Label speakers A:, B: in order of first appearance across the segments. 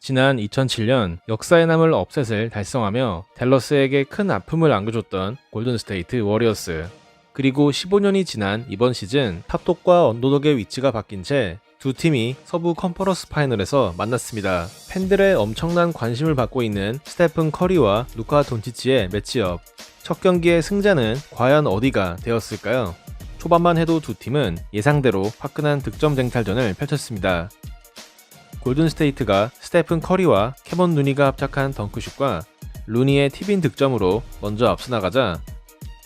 A: 지난 2007년 역사의 남을 업셋을 달성하며 댈러스에게 큰 아픔을 안겨줬던 골든스테이트 워리어스. 그리고 15년이 지난 이번 시즌 탑독과 언더독의 위치가 바뀐 채 두 팀이 서부 컨퍼런스 파이널에서 만났습니다. 팬들의 엄청난 관심을 받고 있는 스테픈 커리와 루카 돈치치의 매치업. 첫 경기의 승자는 과연 어디가 되었을까요? 초반만 해도 두 팀은 예상대로 화끈한 득점 쟁탈전을 펼쳤습니다. 골든스테이트가 스테픈 커리와 캐먼 루니가 합작한 덩크슛과 루니의 팁인 득점으로 먼저 앞서 나가자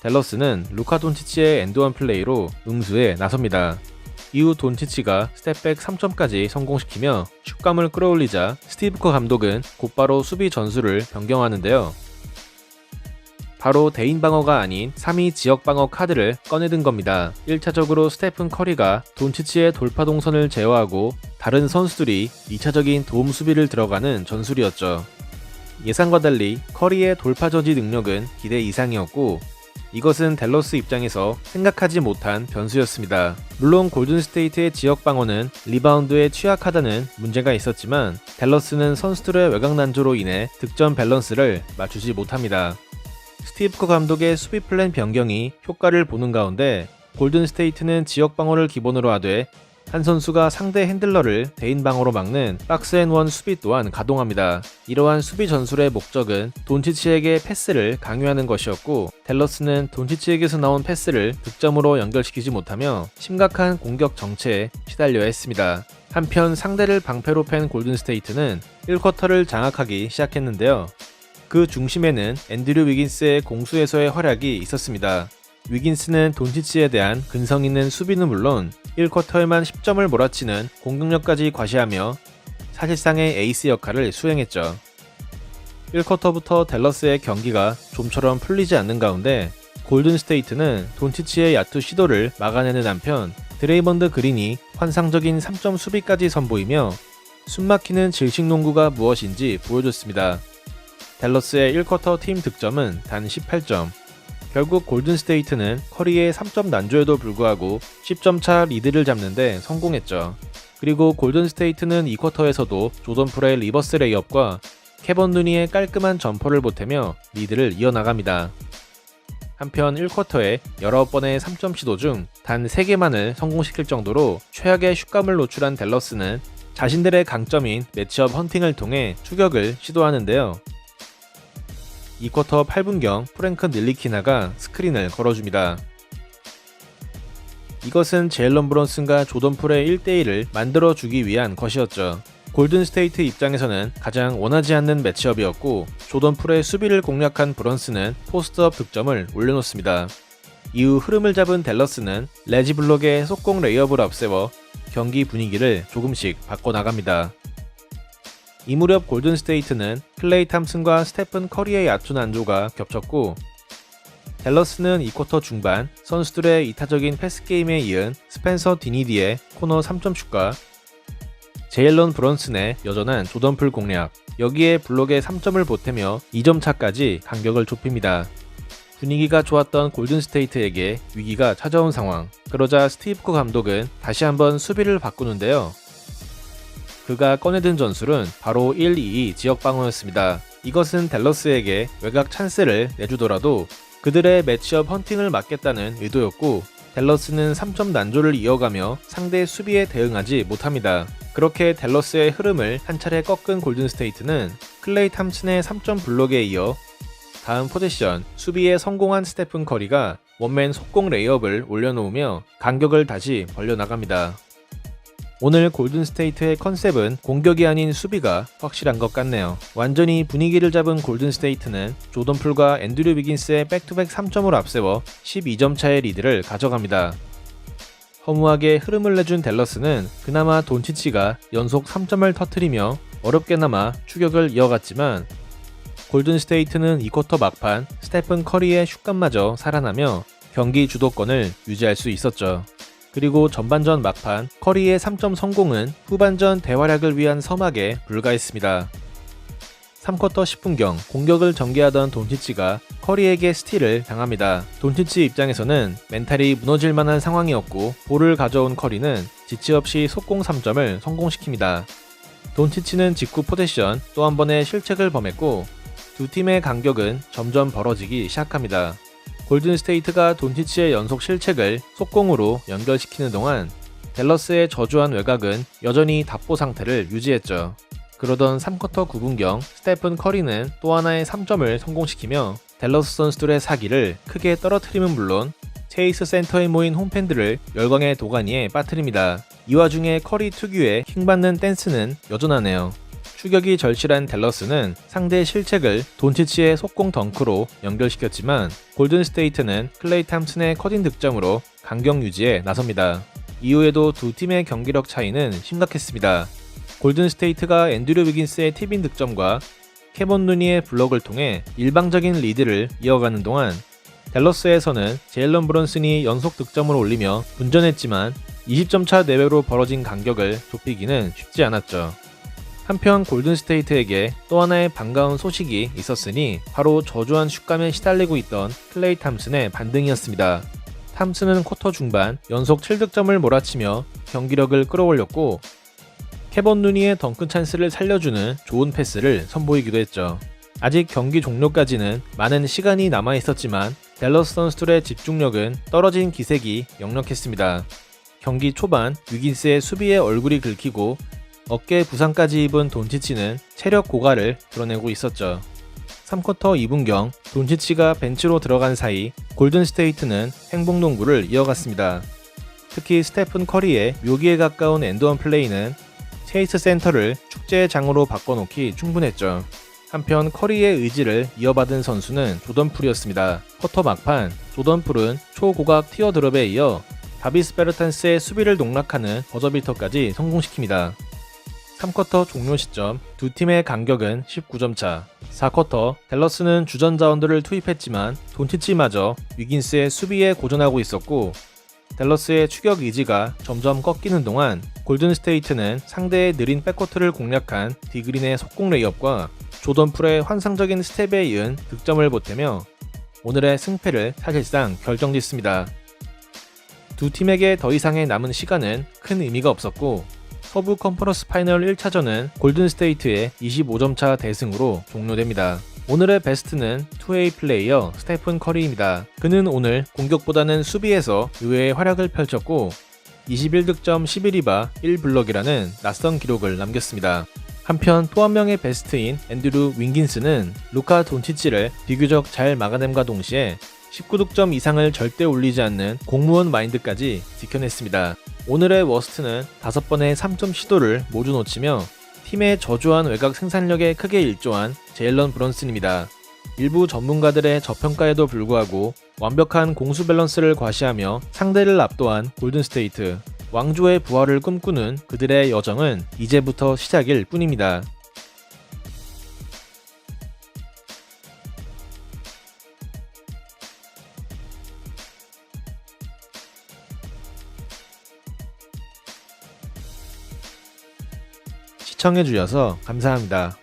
A: 댈러스는 루카 돈치치의 엔드원 플레이로 응수에 나섭니다. 이후 돈치치가 스텝백 3점까지 성공시키며 슛감을 끌어올리자 스티브 커 감독은 곧바로 수비 전술을 변경하는데요. 바로 대인 방어가 아닌 3위 지역 방어 카드를 꺼내든 겁니다. 1차적으로 스테픈 커리가 돈치치의 돌파 동선을 제어하고 다른 선수들이 2차적인 도움 수비를 들어가는 전술이었죠. 예상과 달리 커리의 돌파 저지 능력은 기대 이상이었고 이것은 댈러스 입장에서 생각하지 못한 변수였습니다. 물론 골든스테이트의 지역 방어는 리바운드에 취약하다는 문제가 있었지만 댈러스는 선수들의 외곽 난조로 인해 득점 밸런스를 맞추지 못합니다. 스티브 커 감독의 수비 플랜 변경이 효과를 보는 가운데 골든 스테이트는 지역 방어를 기본으로 하되 한 선수가 상대 핸들러를 대인 방어로 막는 박스앤원 수비 또한 가동합니다. 이러한 수비 전술의 목적은 돈치치에게 패스를 강요하는 것이었고 댈러스는 돈치치에게서 나온 패스를 득점으로 연결시키지 못하며 심각한 공격 정체에 시달려야 했습니다. 한편 상대를 방패로 팬 골든스테이트는 1쿼터를 장악하기 시작했는데요. 그 중심에는 앤드류 위긴스의 공수에서의 활약이 있었습니다. 위긴스는 돈치치에 대한 근성 있는 수비는 물론 1쿼터에만 10점을 몰아치는 공격력까지 과시하며 사실상의 에이스 역할을 수행했죠. 1쿼터부터 댈러스의 경기가 좀처럼 풀리지 않는 가운데 골든스테이트는 돈치치의 야투 시도를 막아내는 한편 드레이먼드 그린이 환상적인 3점 수비까지 선보이며 숨막히는 질식농구가 무엇인지 보여줬습니다. 댈러스의 1쿼터 팀 득점은 단 18점. 결국 골든스테이트는 커리의 3점 난조에도 불구하고 10점 차 리드를 잡는데 성공했죠. 그리고 골든스테이트는 2쿼터에서도 조던 프레의 리버스 레이업과 캐번 누니의 깔끔한 점퍼를 보태며 리드를 이어나갑니다. 한편 1쿼터에 19번의 3점 시도 중 단 3개만을 성공시킬 정도로 최악의 슛감을 노출한 댈러스는 자신들의 강점인 매치업 헌팅을 통해 추격을 시도하는데요. 2쿼터 8분경 프랭크 닐리키나가 스크린을 걸어줍니다. 이것은 제일런 브론슨과 조던 풀의 1대1을 만들어주기 위한 것이었죠. 골든 스테이트 입장에서는 가장 원하지 않는 매치업이었고 조던 풀의 수비를 공략한 브런슨은 포스트업 득점을 올려놓습니다. 이후 흐름을 잡은 댈러스는 레지 블록의 속공 레이업을 앞세워 경기 분위기를 조금씩 바꿔나갑니다. 이 무렵 골든스테이트는 클레이 탐슨과 스테픈 커리의 야투 난조가 겹쳤고 댈러스는 2쿼터 중반 선수들의 이타적인 패스게임에 이은 스펜서 디니디의 코너 3점슛과 제일런 브런슨의 여전한 조던풀 공략 여기에 블록에 3점을 보태며 2점 차까지 간격을 좁힙니다. 분위기가 좋았던 골든스테이트에게 위기가 찾아온 상황 그러자 스티브 커 감독은 다시 한번 수비를 바꾸는데요. 그가 꺼내든 전술은 바로 1-2-2 지역 방어였습니다. 이것은 댈러스에게 외곽 찬스를 내주더라도 그들의 매치업 헌팅을 막겠다는 의도였고 댈러스는 3점 난조를 이어가며 상대 수비에 대응하지 못합니다. 그렇게 댈러스의 흐름을 한 차례 꺾은 골든스테이트는 클레이 탐슨의 3점 블록에 이어 다음 포제션 수비에 성공한 스테픈 커리가 원맨 속공 레이업을 올려놓으며 간격을 다시 벌려나갑니다. 오늘 골든스테이트의 컨셉은 공격이 아닌 수비가 확실한 것 같네요. 완전히 분위기를 잡은 골든스테이트는 조던 풀과 앤드류 비긴스의 백투백 3점을 앞세워 12점 차의 리드를 가져갑니다. 허무하게 흐름을 내준 댈러스는 그나마 돈치치가 연속 3점을 터트리며 어렵게나마 추격을 이어갔지만 골든스테이트는 2쿼터 막판 스테픈 커리의 슛감마저 살아나며 경기 주도권을 유지할 수 있었죠. 그리고 전반전 막판 커리의 3점 성공은 후반전 대활약을 위한 서막에 불과했습니다. 3쿼터 10분경 공격을 전개하던 돈치치가 커리에게 스틸을 당합니다. 돈치치 입장에서는 멘탈이 무너질 만한 상황이었고 볼을 가져온 커리는 지치 없이 속공 3점을 성공시킵니다. 돈치치는 직후 포제션 또 한 번의 실책을 범했고 두 팀의 간격은 점점 벌어지기 시작합니다. 골든 스테이트가 돈치치의 연속 실책을 속공으로 연결시키는 동안 댈러스의 저조한 외곽은 여전히 답보 상태를 유지했죠. 그러던 3쿼터 9분경 스테픈 커리는 또 하나의 3점을 성공시키며 댈러스 선수들의 사기를 크게 떨어뜨림은 물론 체이스 센터에 모인 홈팬들을 열광의 도가니에 빠뜨립니다. 이 와중에 커리 특유의 킹받는 댄스는 여전하네요. 추격이 절실한 댈러스는 상대의 실책을 돈치치의 속공 덩크로 연결시켰지만 골든스테이트는 클레이 탐슨의 커딘 득점으로 강경 유지에 나섭니다. 이후에도 두 팀의 경기력 차이는 심각했습니다. 골든스테이트가 앤드류 위긴스의 티빈 득점과 케본 누니의 블럭을 통해 일방적인 리드를 이어가는 동안 댈러스에서는 제일런 브런슨이 연속 득점을 올리며 분전했지만 20점 차 내외로 벌어진 간격을 좁히기는 쉽지 않았죠. 한편 골든스테이트에게 또 하나의 반가운 소식이 있었으니 바로 저조한 슛감에 시달리고 있던 클레이 탐슨의 반등이었습니다. 탐슨은 쿼터 중반 연속 7득점을 몰아치며 경기력을 끌어올렸고 캐번 누니의 덩크 찬스를 살려주는 좋은 패스를 선보이기도 했죠. 아직 경기 종료까지는 많은 시간이 남아 있었지만 댈러스 선수들의 집중력은 떨어진 기색이 역력했습니다. 경기 초반 위긴스의 수비에 얼굴이 긁히고 어깨 부상까지 입은 돈치치는 체력 고갈을 드러내고 있었죠. 3쿼터 2분경 돈치치가 벤치로 들어간 사이 골든스테이트는 행복농구를 이어갔습니다. 특히 스테픈 커리의 묘기에 가까운 엔드원 플레이는 체이스 센터를 축제의 장으로 바꿔놓기 충분했죠. 한편 커리의 의지를 이어받은 선수는 조던풀이었습니다. 쿼터 막판 조던풀은 초고각 티어드롭에 이어 다비스 베르탄스의 수비를 농락하는 버저비터까지 성공시킵니다. 3쿼터 종료 시점 두 팀의 간격은 19점 차. 4쿼터 댈러스는 주전 자원들을 투입했지만 돈치치마저 위긴스의 수비에 고전하고 있었고 댈러스의 추격 의지가 점점 꺾이는 동안 골든스테이트는 상대의 느린 백코트를 공략한 디그린의 속공 레이업과 조던 풀의 환상적인 스텝에 이은 득점을 보태며 오늘의 승패를 사실상 결정짓습니다. 두 팀에게 더 이상의 남은 시간은 큰 의미가 없었고 서부 컨퍼런스 파이널 1차전은 골든스테이트의 25점 차 대승으로 종료됩니다. 오늘의 베스트는 2A 플레이어 스테픈 커리입니다. 그는 오늘 공격보다는 수비에서 의외의 활약을 펼쳤고 21득점 11리바 1블럭이라는 낯선 기록을 남겼습니다. 한편 또 한 명의 베스트인 앤드루 윙긴스는 루카 돈치치를 비교적 잘 막아냄과 동시에 19득점 이상을 절대 올리지 않는 공무원 마인드까지 지켜냈습니다. 오늘의 워스트는 5번의 3점 시도를 모두 놓치며 팀의 저조한 외곽 생산력에 크게 일조한 제일런 브런슨입니다. 일부 전문가들의 저평가에도 불구하고 완벽한 공수 밸런스를 과시하며 상대를 압도한 골든스테이트. 왕조의 부활을 꿈꾸는 그들의 여정은 이제부터 시작일 뿐입니다. 시청해 주셔서 감사합니다.